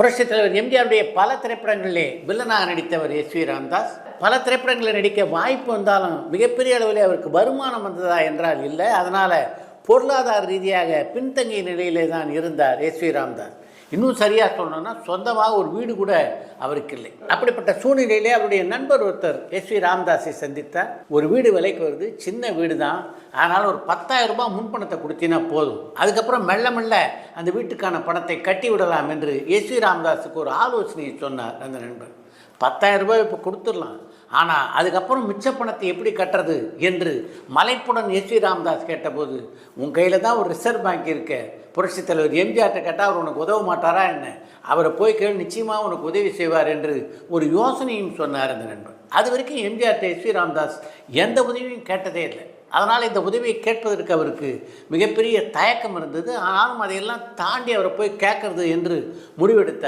புரட்சித் தலைவர் எம்ஜிஆருடைய பல திரைப்படங்களிலே வில்லனாக நடித்தவர் எஸ் வி ராம்தாஸ். பல திரைப்படங்களில் நடிக்க வாய்ப்பு வந்தாலும் மிகப்பெரிய அளவில் அவருக்கு வருமானம் வந்ததா என்றால் இல்லை. அதனால் பொருளாதார ரீதியாக பின்தங்கிய நிலையிலே தான் இருந்தார் எஸ் வி ராம்தாஸ். இன்னும் சரியாக சொல்லணும்னா சொந்தமாக ஒரு வீடு கூட அவருக்கு இல்லை. அப்படிப்பட்ட சூழ்நிலையிலே அவருடைய நண்பர் ஒருத்தர் எஸ் வி ராமதாஸை சந்தித்தார். ஒரு வீடு விலைக்கு வருது சின்ன வீடு தான் ஆனால் ஒரு பத்தாயிரம் ரூபாய் முன்பணத்தை கொடுத்தீங்கன்னா போதும். அதுக்கப்புறம் மெல்ல மெல்ல அந்த வீட்டுக்கான பணத்தை கட்டி விடலாம் என்று எஸ் வி ராமதாஸுக்கு ஒரு ஆலோசனையை சொன்னார் அந்த நண்பர். பத்தாயிரம் ரூபாய் இப்போ கொடுத்துடலாம். ஆனால் அதுக்கப்புறம் மிச்ச பணத்தை எப்படி கட்டுறது என்று மலைப்புடன் எஸ் வி ராமதாஸ் கேட்டபோது உன் கையில் தான் ஒரு ரிசர்வ் பேங்க் இருக்க. புரட்சித் தலைவர் எம்ஜிஆர்ட்ட கேட்டால் அவர் உனக்கு உதவ மாட்டாரா என்ன? அவரை போய் கேள் நிச்சயமாக உனக்கு உதவி செய்வார் என்று ஒரு யோசனையும் சொன்னார் அந்த நண்பர். அது வரைக்கும் எம்ஜிஆர்ட்ட எஸ் வி ராமதாஸ் எந்த உதவியும் கேட்டதே இல்லை. அதனால் இந்த உதவியை கேட்பதற்கு அவருக்கு மிகப்பெரிய தயக்கம் இருந்தது. ஆனாலும் அதையெல்லாம் தாண்டி அவரை போய் கேட்கறது என்று முடிவெடுத்தார்.